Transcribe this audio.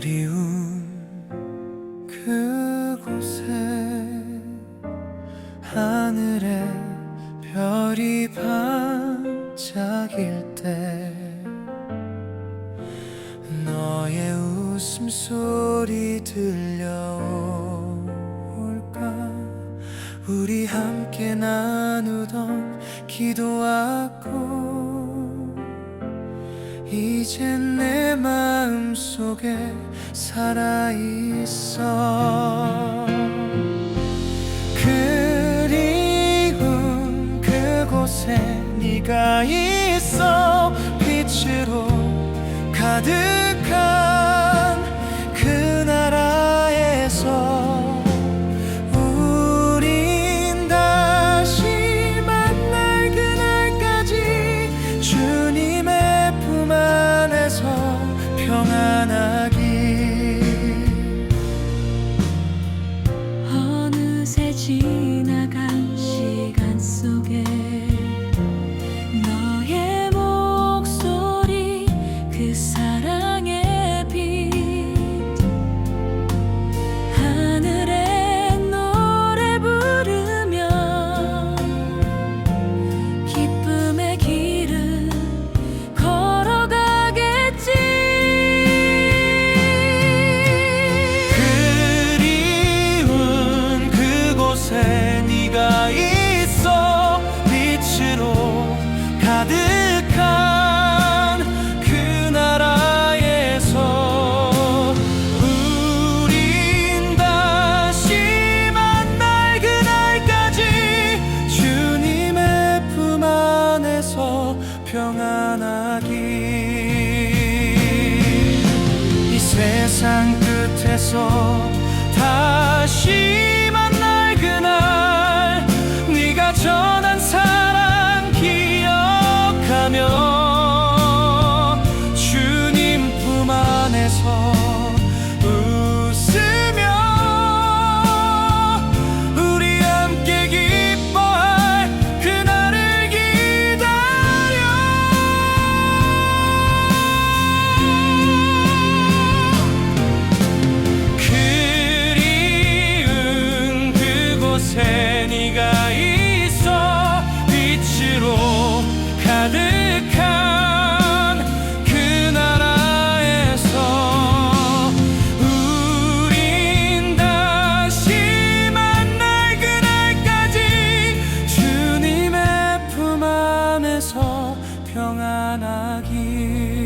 그리운 그곳에 하늘에 별이 반짝일 때 너의 웃음소리 들려올까? 우리 함께 나누던 기도하고 이젠 내 마음 속에 살아있어. 그리운 그곳에 네가 있어. 빛으로 가득한 평안하기. 이 세상 끝에서 다시 만날 그날 네가 전한 사랑 기억하며 주님 품 안에서 평안하길.